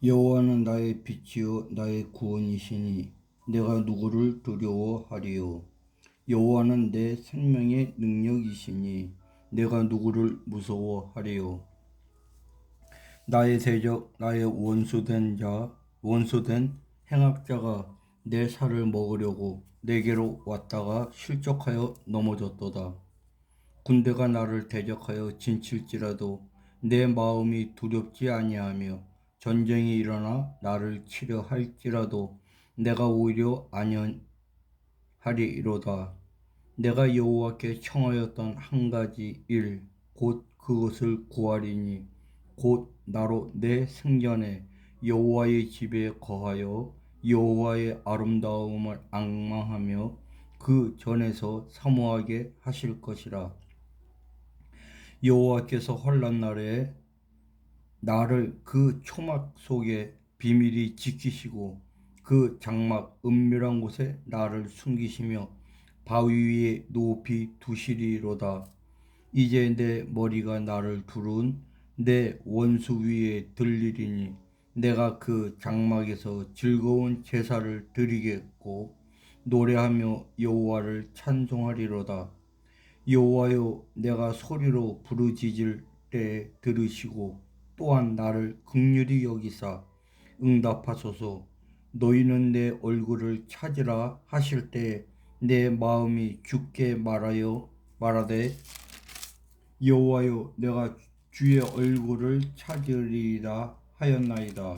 여호와는 나의 빛이요 나의 구원이시니 내가 누구를 두려워하리요? 여호와는 내 생명의 능력이시니 내가 누구를 무서워하리요? 나의 대적 나의 원수된 자 원수된 행악자가 내 살을 먹으려고 내게로 왔다가 실족하여 넘어졌도다. 군대가 나를 대적하여 진칠지라도 내 마음이 두렵지 아니하며 전쟁이 일어나 나를 치려 할지라도 내가 오히려 안연하리이로다. 내가 여호와께 청하였던 한 가지 일, 곧 그것을 구하리니, 곧 나로 내 생전에 여호와의 집에 거하여 여호와의 아름다움을 앙망하며 그 전에서 사모하게 하실 것이라. 여호와께서 환란 날에 나를 그 초막 속에 비밀히 지키시고 그 장막 은밀한 곳에 나를 숨기시며 바위 위에 높이 두시리로다. 이제 내 머리가 나를 두른 내 원수 위에 들리리니 내가 그 장막에서 즐거운 제사를 드리겠고 노래하며 여호와를 찬송하리로다. 여호와여 내가 소리로 부르짖을 때 들으시고 또한 나를 극률히 여기사 응답하소서 너희는 내 얼굴을 찾으라 하실 때 내 마음이 죽게 말하여 말하되 여호와여 내가 주의 얼굴을 찾으리라 하였나이다.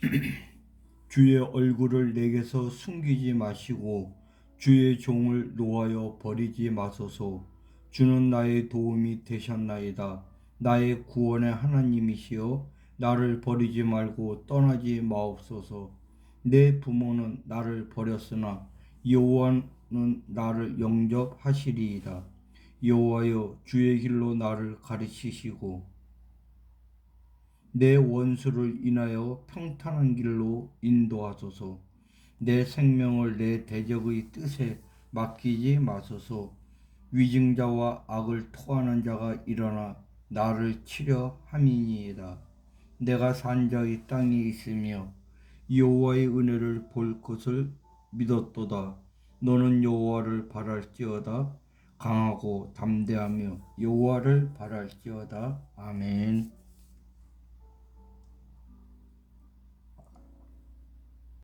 주의 얼굴을 내게서 숨기지 마시고 주의 종을 놓아여 버리지 마소서. 주는 나의 도움이 되셨나이다. 나의 구원의 하나님이시여 나를 버리지 말고 떠나지 마옵소서. 내 부모는 나를 버렸으나 여호와는 나를 영접하시리이다. 여호와여 주의 길로 나를 가르치시고 내 원수를 인하여 평탄한 길로 인도하소서. 내 생명을 내 대적의 뜻에 맡기지 마소서. 위증자와 악을 토하는 자가 일어나 나를 치려 함이니이다. 내가 산 자의 땅에 있으며 여호와의 은혜를 볼 것을 믿었도다. 너는 여호와를 바랄지어다. 강하고 담대하며 여호와를 바랄지어다. 아멘.